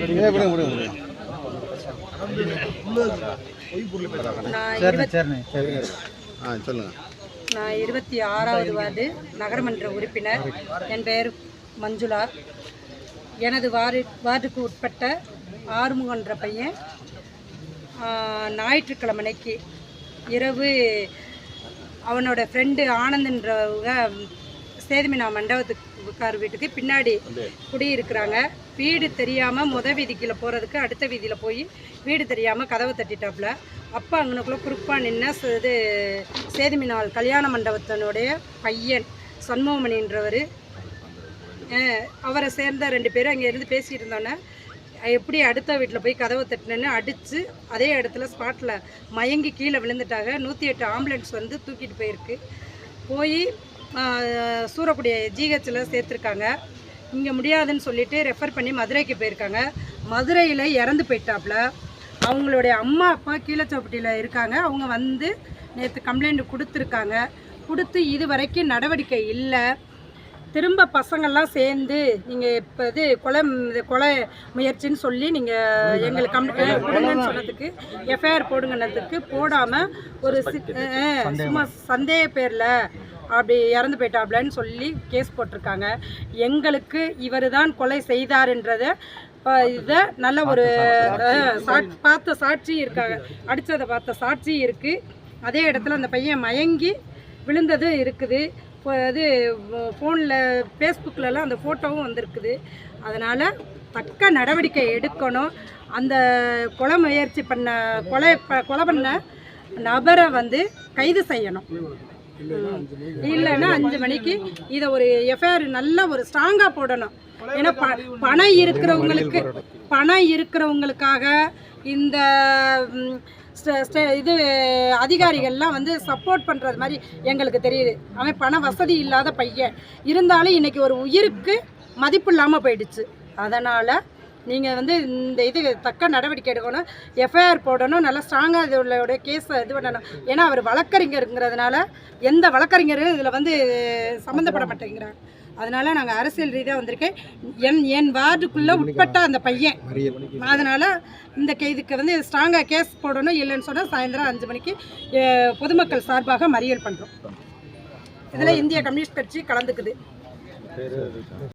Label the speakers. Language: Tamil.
Speaker 1: விடுங்க, விடுங்க.
Speaker 2: நான் இருபத்தி
Speaker 1: சரிங்க. ஆ சொல்லுங்க
Speaker 2: நான் இருபத்தி ஆறாவது வார்டு நகரமன்ற உறுப்பினர் என் பெயர் மஞ்சுளா எனது வார்டு வார்டுக்கு உட்பட்ட ஆறுமுகன்ற பையன் ஞாயிற்றுக்கிழமைக்கு இரவு அவனோட ஃப்ரெண்டு ஆனந்த்ன்றவங்க சேதுமினா மண்டபத்துக்கு உட்கார் வீட்டுக்கு பின்னாடி குடியிருக்கிறாங்க. வீடு தெரியாமல் முத வீதிக்குள்ள போகிறதுக்கு அடுத்த வீதியில் போய் வீடு தெரியாமல் கதவை தட்டிட்டாப்புல. அப்போ அங்கனக்குள்ளே குறுப்பாக நின்ன இது சேதுமினால் கல்யாண மண்டபத்தினுடைய பையன் சண்முகமணின்றவர். அவரை சேர்ந்த ரெண்டு பேரும் அங்கே இருந்து பேசிட்டு இருந்தோன்னே எப்படி அடுத்த வீட்டில் போய் கதவை தட்டினேன்னு அடித்து அதே இடத்துல ஸ்பாட்டில் மயங்கி கீழே விழுந்துட்டாங்க. நூற்றி எட்டு ஆம்புலன்ஸ் வந்து தூக்கிட்டு போயிருக்கு. போய் சூரக்குடி ஜிஹெச்சில் சேர்த்துருக்காங்க. இங்கே முடியாதுன்னு சொல்லிட்டு ரெஃபர் பண்ணி மதுரைக்கு போயிருக்காங்க. மதுரையில் இறந்து போயிட்டாப்புல. அவங்களுடைய அம்மா அப்பா கீழச்சோப்பட்டியில் இருக்காங்க. அவங்க வந்து நேற்று கம்ப்ளைண்ட் கொடுத்துருக்காங்க. கொடுத்து இது வரைக்கும் நடவடிக்கை இல்லை. திரும்ப பசங்கள்லாம் சேர்ந்து நீங்கள் இப்போ இது கொலை இது கொலை முயற்சின்னு சொல்லி நீங்கள் எங்களுக்கு கம்ப்ளைண்ட் கொடுங்கன்னு சொன்னதுக்கு எஃப்ஐஆர் போடுங்கன்னதுக்கு போடாமல் ஒரு சும்மா சந்தேக பேரில் அப்படி இறந்து போயிட்டாப்லன்னு சொல்லி கேஸ் போட்டிருக்காங்க. எங்களுக்கு இவர் தான் கொலை செய்தாருன்றத இதை நல்ல ஒரு பார்த்த சாட்சி இருக்காங்க. அடித்ததை பார்த்த சாட்சி இருக்குது அதே இடத்துல அந்த பையன் மயங்கி விழுந்தது இருக்குது. இப்போ இது ஃபோனில் ஃபேஸ்புக்கிலலாம் அந்த ஃபோட்டோவும் வந்திருக்குது. அதனால் தக்க நடவடிக்கை எடுக்கணும். அந்த கொலை முயற்சி பண்ண கொலை ப- கொலை பண்ண நபரை வந்து கைது செய்யணும். இல்லைன்னா அஞ்சு மணிக்கு இதை ஒரு எஃப்ஐஆர் நல்ல ஒரு ஸ்ட்ராங்காக போடணும். ஏன்னா ப பணம் இருக்கிறவங்களுக்கு பணம் இருக்கிறவங்களுக்காக இந்த இது அதிகாரிகள்லாம் வந்து சப்போர்ட் பண்ணுறது மாதிரி எங்களுக்கு தெரியுது. அவன் பண வசதி இல்லாத பையன். இருந்தாலும் இன்னைக்கு ஒரு உயிருக்கு மதிப்பு இல்லாமல் போயிடுச்சு. அதனால் நீங்கள் வந்து இந்த இது தக்க நடவடிக்கை எடுக்கணும். எஃப்ஐஆர் போடணும். நல்லா ஸ்ட்ராங்காக இதோட கேஸை இது பண்ணணும். ஏன்னா அவர் வழக்கறிஞருங்கிறதுனால எந்த வழக்கறிஞரும் இதில் வந்து சம்மந்தப்பட மாட்டேங்கிறாங்க அதனால் நாங்கள் அரசியல் ரீதியாக வந்திருக்கேன். என் என் வார்டுக்குள்ளே உட்பட்ட அந்த பையன். அதனால் இந்த இதுக்கு வந்து ஸ்ட்ராங்காக கேஸ் போடணும். இல்லைன்னு சொன்னால் சாயந்தரம் அஞ்சு மணிக்கு பொதுமக்கள் சார்பாக மறியல் பண்ணுறோம் இதில் இந்திய கம்யூனிஸ்ட் கட்சி கலந்துக்குது.